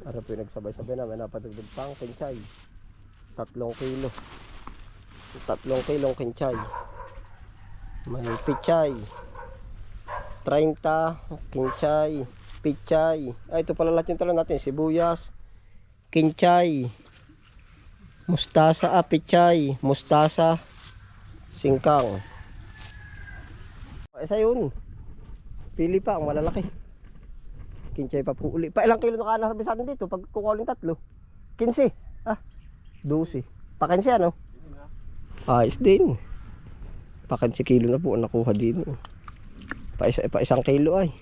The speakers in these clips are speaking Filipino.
Ano po yung nagsabay-sabay na, may napadagdag pang kinchay. Tatlong kilo. Tatlong kilong kinchay. May pichay. 30, kinchay, pichay. Ay, ito pala lahat yung tala natin. Sibuyas, kinchay, mustasa, ah, pichay, mustasa, singkang. Isa yun. Pili pa, ang malalaki. Kinchay pa po uli. Pa ilang kilo na kanarbi sa atin dito pag kukuling tatlo? 15. Ah, 12. Pa 15 ano? Ayos din. Pa 15 kilo na po nakuha din. Pa, isa, pa isang kilo ay.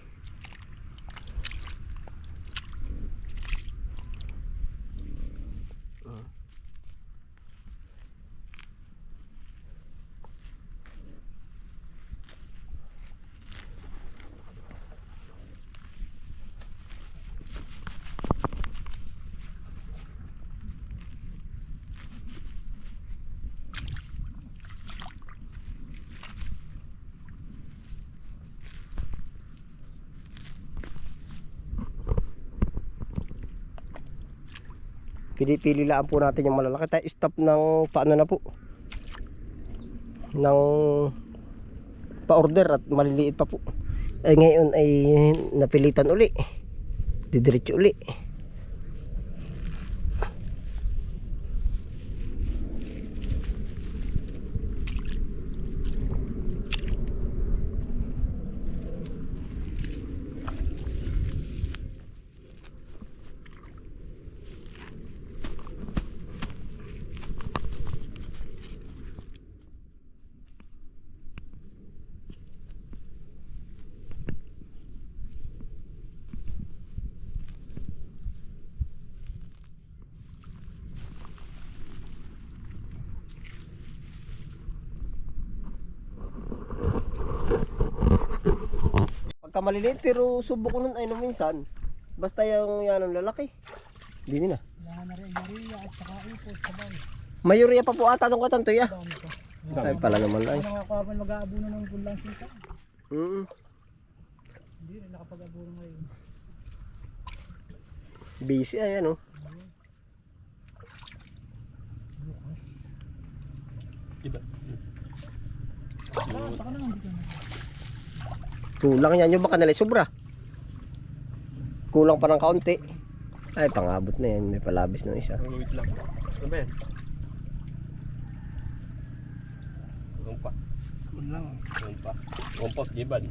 Pili-pili lang po natin yung malalaki. Tayo stop ng paano na po. Ng pa-order at maliliit pa po. Ay ngayon ay napilitan uli. Didiretso uli. Pagka maliliit pero subok ko nun ay nung minsan. Basta yung yan ang lalaki. Hindi na. Wala na rin Maria at saka ipos sabay. Mayuriya pa po ata itong katanto ya. Dami pa. Ay pala naman ay. Ano nga kapan mag-aabuno ng pulang sita? Mm. Hindi rin nakapag-abuno ngayon. Busy ay ano. Bukas. Diba? Ah, baka na. Kulang yan yung baka nalay sobra. Kulang pa ng kaunti. Ay pangabot na yan. May palabis ng isa. Wait lang. Ano ba yan? Rumpa. Kulang. Rumpa. Rumpa. Giban.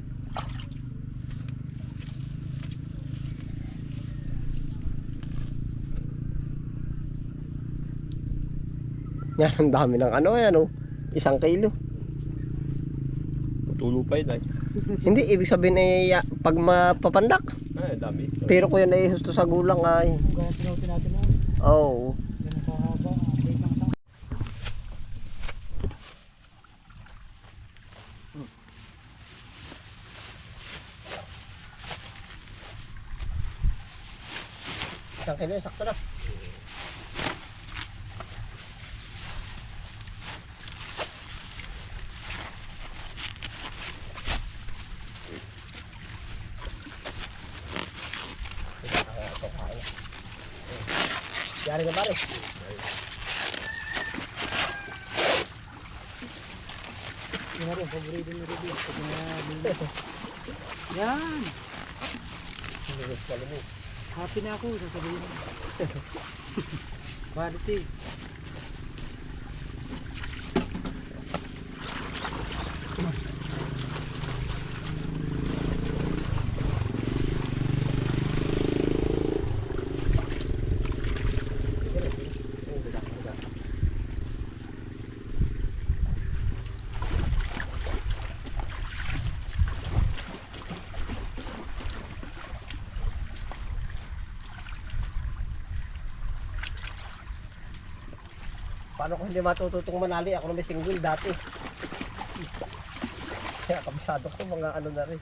Yan ang dami ng ano yan oh. Isang kilo. Tulo pa yun ay. Hindi ibig sabihin ay ya- pag mapapandak. Ay, dami. Pero kung yan ay husto sa gulang ay. Noon. Oh. Isang kilo sakto na. Yari na pare. Yung rin, paborito ni Ruby. Pag mga bilis. Yan! Happy na ako, sasabihin mo. Quality. Paano kung hindi matututong manali? Ako na may single dati. Kaya kabisado ko mga ano na rin.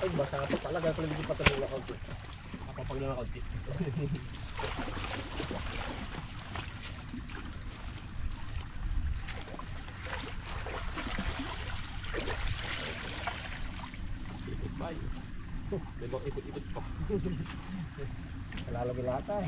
Ay, basa pa talaga. Kung hindi pa tulong ako. Kapapag na ng Ba ikot-ikot pa? Lalagay lahat ah.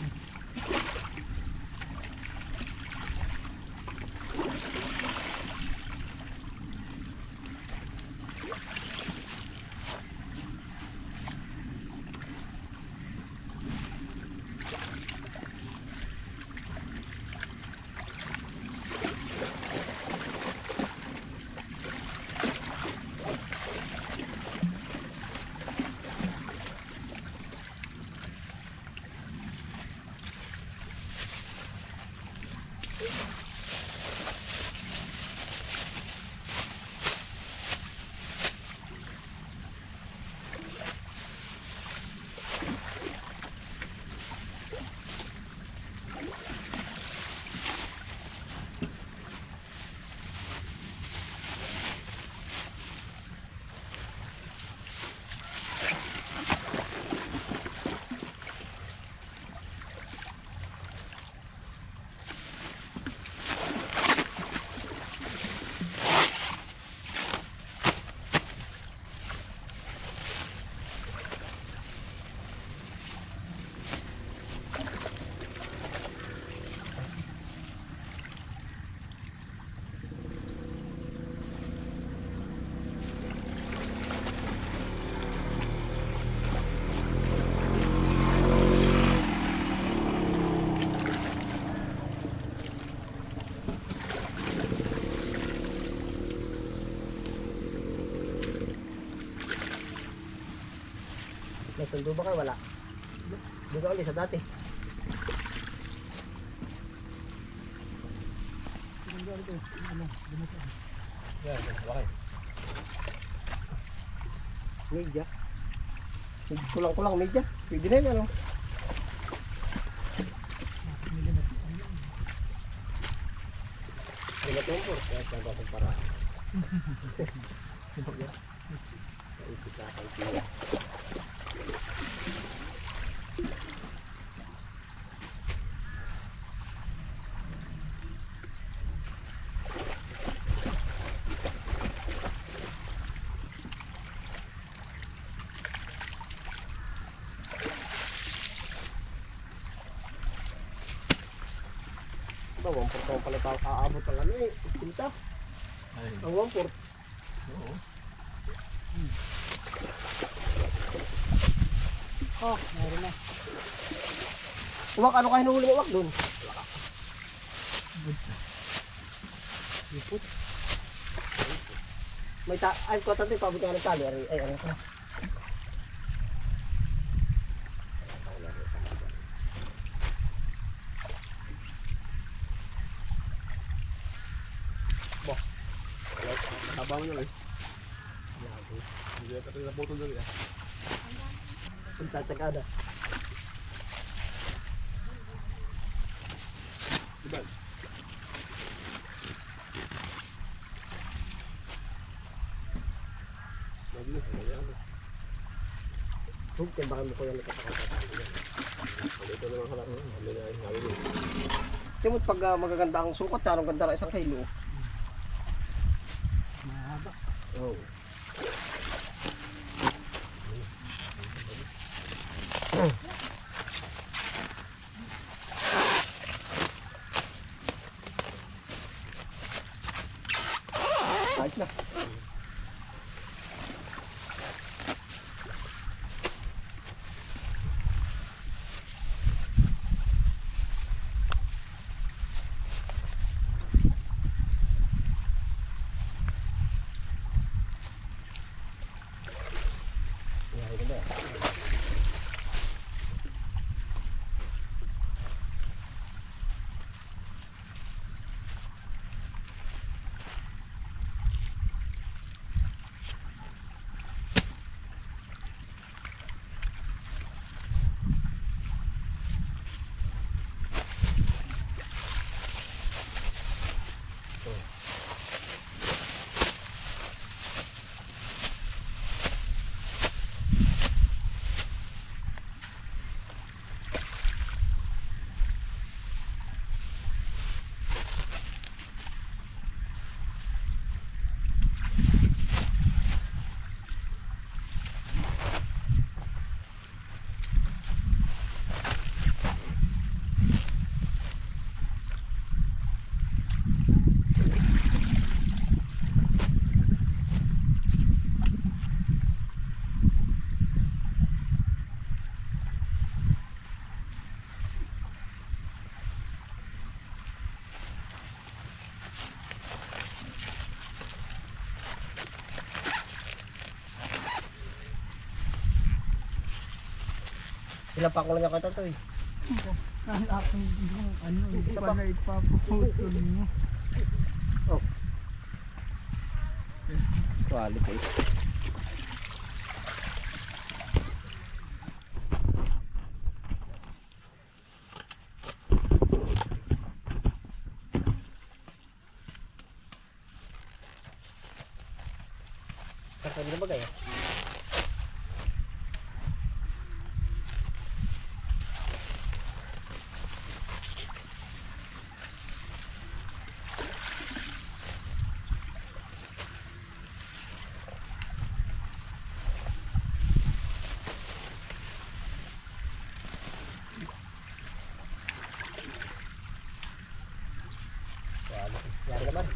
May sundo ba kayo? Wala. Di ka ulit sa dati. Media. Med- Kulang-kulang media. Pwede na yun ano. Nila na. Ayun. Hindi na tumpor. Kaya siya ba para. Kaisip ka kay Tia. Ba, 1 port pala pa aabot ang ano eh. Pinta. Ang 1 port. Oo. Oh, meron na. Uwak, ano kayo nahuli ng uwak doon? Ipot. May ta... Ay, ko tatay, pabot nga ng tali. Ay, ano ka? Tabang nyo eh. Hindi ka rin naputol doon eh. Pagsatsagada. Diba? Mabilis, mabilis. Huwag kayo baka mo ko yan nagkakakatali yan. Naman na yung hawin eh. Timot pag ah, magaganda ang sukat, anong ganda na isang kilo. Mahaba. Oo. Ayos Ko lang yung to eh. Ang ano, hindi pa na ipapuputol mo. Quality. Kasama na ba kaya? Quality. Yan naman.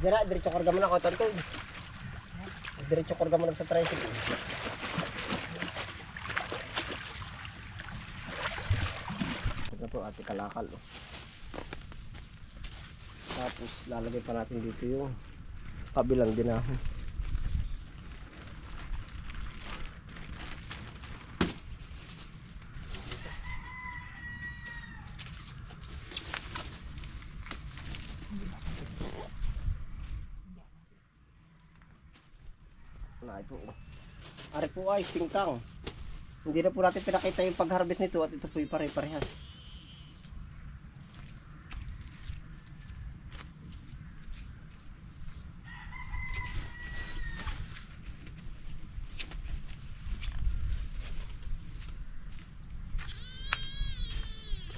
Dira, diretso karga mo na kautan ko. Diretso karga mo sa tricycle. Ito po ate kalakal. Oh. Tapos lalagay pa natin dito yung kabilang dinahon. Na ito. Ari po ay singkang. Hindi na po natin pinakita yung pag-harvest nito at ito po yung pare-parehas.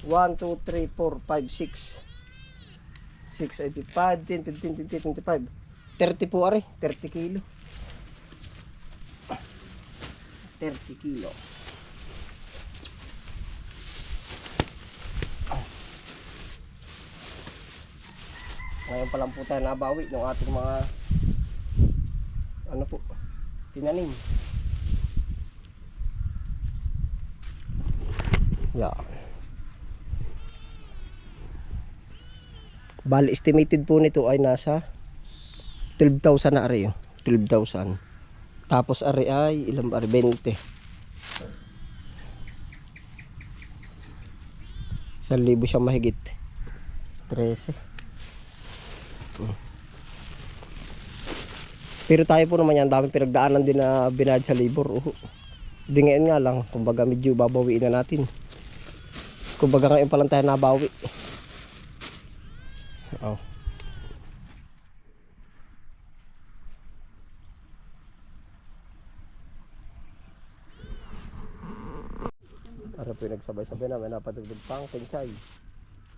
One, two, three, four, five, six. Six, eighty-five, ten, fifteen, twenty, twenty-five. Thirty po ari, thirty kilo. 30 kilo. Ngayon pa lang po tayo nabawi ng ating mga ano po, tinanim. Yeah. Bali estimated po nito ay nasa 12,000 na oh. 12,000. Tapos ari ay ilang ba? Ari, 20. Sa libo siya mahigit. 13. Hmm. Pero tayo po naman yan, dami pinagdaanan din na binayad sa labor. Uh, di ngayon nga lang, kumbaga medyo babawiin na natin. Kumbaga ngayon pa lang tayo nabawi. Oh. Para po yung nagsabay-sabay na may napadagdag pang kinchay.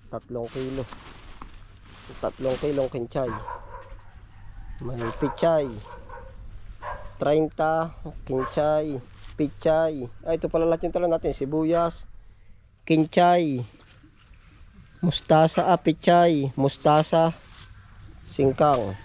Tatlong kilo. Tatlong kilong kinchay. May pichay. 30 kinchay. Pichay. Ay, ito pala lahat yung tala natin. Sibuyas. Kinchay. Mustasa. Ah, pichay. Mustasa. Singkang.